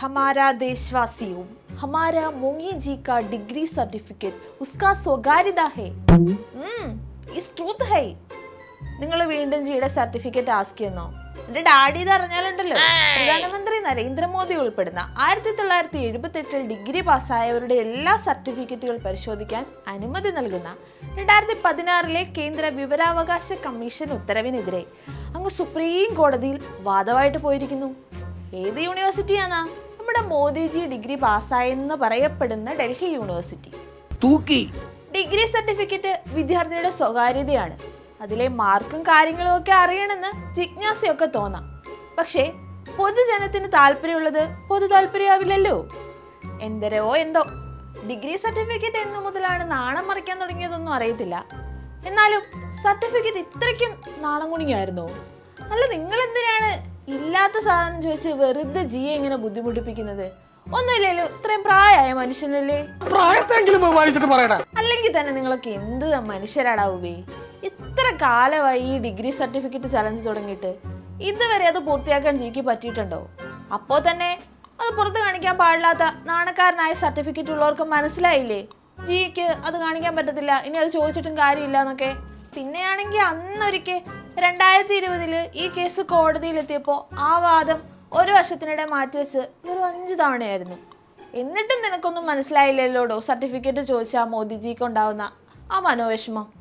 ഹമാര ദേശവാസിയും ഹമാര മോങ്ങി ജി കാ ഡിഗ്രി സർട്ടിഫിക്കറ്റ് ഉസ്കാ സ്വകാര്യത ഹേ. Is truth high. നിങ്ങൾ വീണ്ടും ജിയുടെ സർട്ടിഫിക്കറ്റ് ആസ്ക് ചെയ്യുന്നോ? എന്റെ ഡാഡി ഇത് അറിഞ്ഞാലുണ്ടല്ലോ. പ്രധാനമന്ത്രി നരേന്ദ്രമോദി ഉൾപ്പെടുന്ന ആയിരത്തി തൊള്ളായിരത്തി എഴുപത്തെട്ടിൽ ഡിഗ്രി പാസ്സായവരുടെ എല്ലാ സർട്ടിഫിക്കറ്റുകൾ പരിശോധിക്കാൻ അനുമതി നൽകുന്ന രണ്ടായിരത്തി പതിനാറിലെ കേന്ദ്ര വിവരാവകാശ കമ്മീഷൻ ഉത്തരവിനെതിരെ അങ്ങ് സുപ്രീം കോടതിയിൽ വാദമായിട്ട് പോയിരിക്കുന്നു. ഏത് യൂണിവേഴ്സിറ്റിയാണാ നമ്മുടെ മോദിജി ഡിഗ്രി പാസ്സായെന്ന് പറയപ്പെടുന്ന ഡൽഹി യൂണിവേഴ്സിറ്റി. തൂക്കി. ഡിഗ്രി സർട്ടിഫിക്കറ്റ് വിദ്യാർത്ഥിയുടെ സ്വകാര്യതയാണ്. അതിലെ മാർക്കും കാര്യങ്ങളും ഒക്കെ അറിയണമെന്ന് ജിജ്ഞാസയൊക്കെ തോന്നാം. പക്ഷേ പൊതുജനത്തിന് താല്പര്യമുള്ളത് പൊതു താല്പര്യമാവില്ലല്ലോ. എന്തരോ എന്തോ. ഡിഗ്രി സർട്ടിഫിക്കറ്റ് എന്നു മുതലാണ് നാണം മറിക്കാൻ തുടങ്ങിയതൊന്നും അറിയത്തില്ല. എന്നാലും സർട്ടിഫിക്കറ്റ് ഇത്രയ്ക്കും നാണം കുണിങ്ങായിരുന്നോ അല്ല നിങ്ങൾ എന്തിനാണ് ഇല്ലാത്ത സാധനം ചോദിച്ച് വെറുതെ ജിയെ ഇങ്ങനെ ബുദ്ധിമുട്ടിപ്പിക്കുന്നത്? ഒന്നുമില്ലല്ലോ ഇത്രയും പ്രായമായ മനുഷ്യനല്ലേ? പ്രായത്തെങ്കിലും ബഹുമാനിച്ചിട്ട് അല്ലെങ്കിൽ തന്നെ നിങ്ങളൊക്കെ എന്ത് മനുഷ്യരാടാ ഉബേ? ഇത്ര കാലമായി ഈ ഡിഗ്രി സർട്ടിഫിക്കറ്റ് ചലഞ്ച് തുടങ്ങിയിട്ട് ഇതുവരെ അത് പൂർത്തിയാക്കാൻ ജിക്ക് പറ്റിയിട്ടുണ്ടോ? അപ്പോൾ തന്നെ അത് പുറത്ത് കാണിക്കാൻ പാടില്ലാത്ത നാണക്കാരനായ സർട്ടിഫിക്കറ്റ് ഉള്ളവർക്ക് മനസ്സിലായില്ലേ? ജിക്ക് അത് കാണിക്കാൻ പറ്റത്തില്ല ഇനി അത് ചോദിച്ചിട്ടും കാര്യമില്ല എന്നൊക്കെ. പിന്നെയാണെങ്കിൽ അന്നൊരിക്കൽ രണ്ടായിരത്തി ഇരുപതിൽ ഈ കേസ് കോടതിയിലെത്തിയപ്പോൾ ആ വാദം ഒരു വർഷത്തിനിടെ മാറ്റിവെച്ച് വെറും അഞ്ച് തവണയായിരുന്നു. എന്നിട്ടും നിനക്കൊന്നും മനസ്സിലായില്ലല്ലോടോ? സർട്ടിഫിക്കറ്റ് ചോദിച്ചാൽ മോദിജിക്ക് ഉണ്ടാവുന്ന ആ മനോവിഷമം.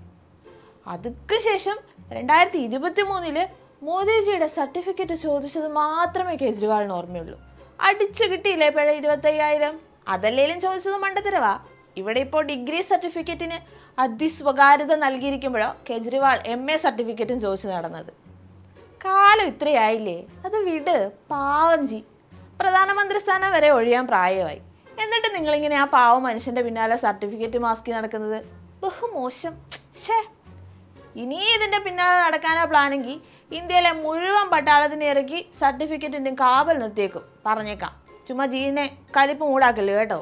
അതുക്ക് ശേഷം രണ്ടായിരത്തി ഇരുപത്തി മൂന്നിൽ മോദിജിയുടെ സർട്ടിഫിക്കറ്റ് ചോദിച്ചത് മാത്രമേ കേജ്രിവാളിന് ഓർമ്മയുള്ളൂ. അടിച്ചു കിട്ടിയില്ലേ പിഴ ഇരുപത്തയ്യായിരം? അതല്ലേലും ചോദിച്ചത് മണ്ടത്തരവാ. ഇവിടെ ഇപ്പോൾ ഡിഗ്രി സർട്ടിഫിക്കറ്റിന് അതിസ്വകാര്യത നൽകിയിരിക്കുമ്പോഴോ കേജ്രിവാൾ എം എ സർട്ടിഫിക്കറ്റും ചോദിച്ചു നടന്നത്. കാലം ഇത്രയായില്ലേ? അത് വിട് പാവം ജി. പ്രധാനമന്ത്രി സ്ഥാനം വരെ ഒഴിയാൻ പ്രായമായി. എന്നിട്ട് നിങ്ങളിങ്ങനെ ആ പാവ മനുഷ്യന്റെ പിന്നാലെ സർട്ടിഫിക്കറ്റ് മാസ്കി നടക്കുന്നത്? ബഹു മോശം. ഛേ. ഇനി ഇതിന്റെ പിന്നാലെ നടക്കാനാ പ്ലാനെങ്കിൽ ഇന്ത്യയിലെ മുഴുവൻ പട്ടാളത്തിനെ ഇറക്കി സർട്ടിഫിക്കറ്റിന്റെ കാവൽ നിർത്തിയേക്കും. പറഞ്ഞേക്കാം. ചുമ്മാ ജീനെ കലിപ്പ് മൂടാക്കല്ലേ കേട്ടോ?